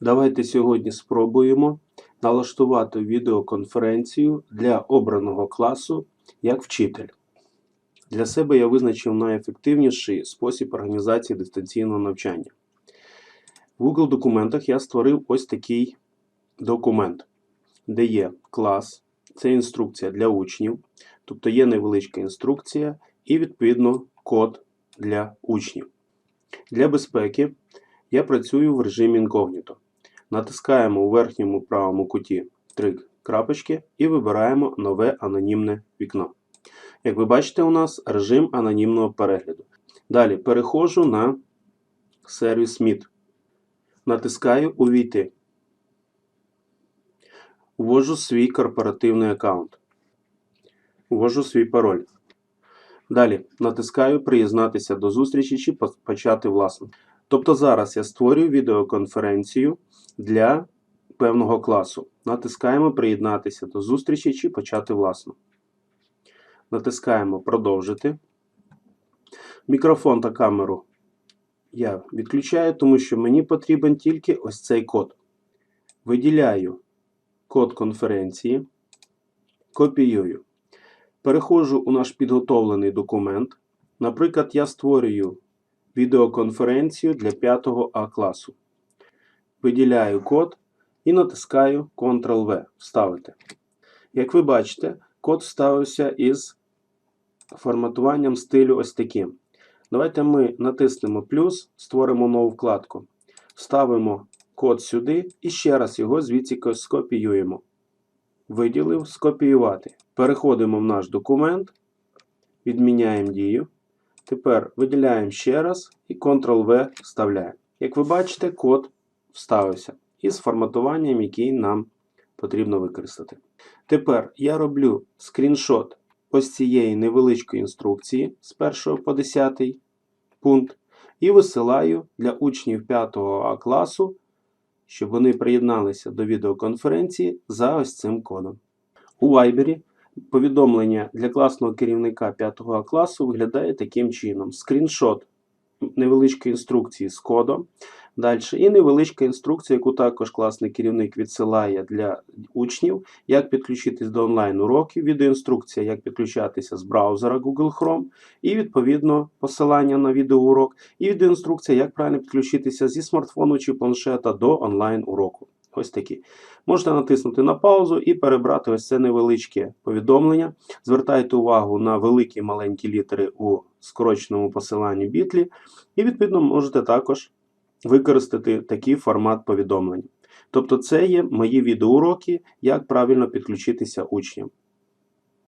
Давайте сьогодні спробуємо налаштувати відеоконференцію для обраного класу як вчитель. Для себе я визначив найефективніший спосіб організації дистанційного навчання. В Google документах я створив ось такий документ, де є клас, це інструкція для учнів, тобто є невеличка інструкція і, відповідно, код для учнів. Для безпеки я працюю в режимі інкогніто. Натискаємо у верхньому правому куті три крапочки і вибираємо нове анонімне вікно. Як ви бачите, у нас режим анонімного перегляду. Далі переходжу на сервіс Meet. Натискаю Увійти. Ввожу свій корпоративний аккаунт. Ввожу свій пароль. Далі натискаю Приєднатися до зустрічі чи почати власну. Тобто зараз я створюю відеоконференцію для певного класу. Натискаємо Приєднатися до зустрічі чи почати власну. Натискаємо Продовжити. Мікрофон та камеру я відключаю, тому що мені потрібен тільки ось цей код. Виділяю код конференції, копіюю. Переходжу у наш підготовлений документ. Наприклад, я створюю відеоконференцію для 5 А класу. Виділяю код і натискаю Ctrl-V Вставити. Як ви бачите, код вставився із форматуванням стилю ось таким. Давайте ми натиснемо плюс, створимо нову вкладку. Вставимо код сюди і ще раз його звідси скопіюємо. Виділив скопіювати. Переходимо в наш документ, відміняємо дію. Тепер виділяємо ще раз і Ctrl-V вставляємо. Як ви бачите, код вставився із форматуванням, який нам потрібно використати. Тепер я роблю скріншот ось цієї невеличкої інструкції з 1 по 10 пункт і висилаю для учнів 5 А класу, щоб вони приєдналися до відеоконференції за ось цим кодом. У Viber повідомлення для класного керівника 5 класу виглядає таким чином: скріншот невеличкої інструкції з кодом. Далі. І невеличка інструкція, яку також класний керівник відсилає для учнів, як підключитись до онлайн-уроків, відеоінструкція, як підключатися з браузера Google Chrome, і відповідно посилання на відеоурок, і відеоінструкція, як правильно підключитися зі смартфону чи планшета до онлайн-уроку. Ось такі. Можете натиснути на паузу і перебрати ось це невеличке повідомлення. Звертайте увагу на великі і маленькі літери у скороченому посиланні бітлі, і, відповідно, можете також використати такий формат повідомлень. Тобто, це є мої відеоуроки, як правильно підключитися учням.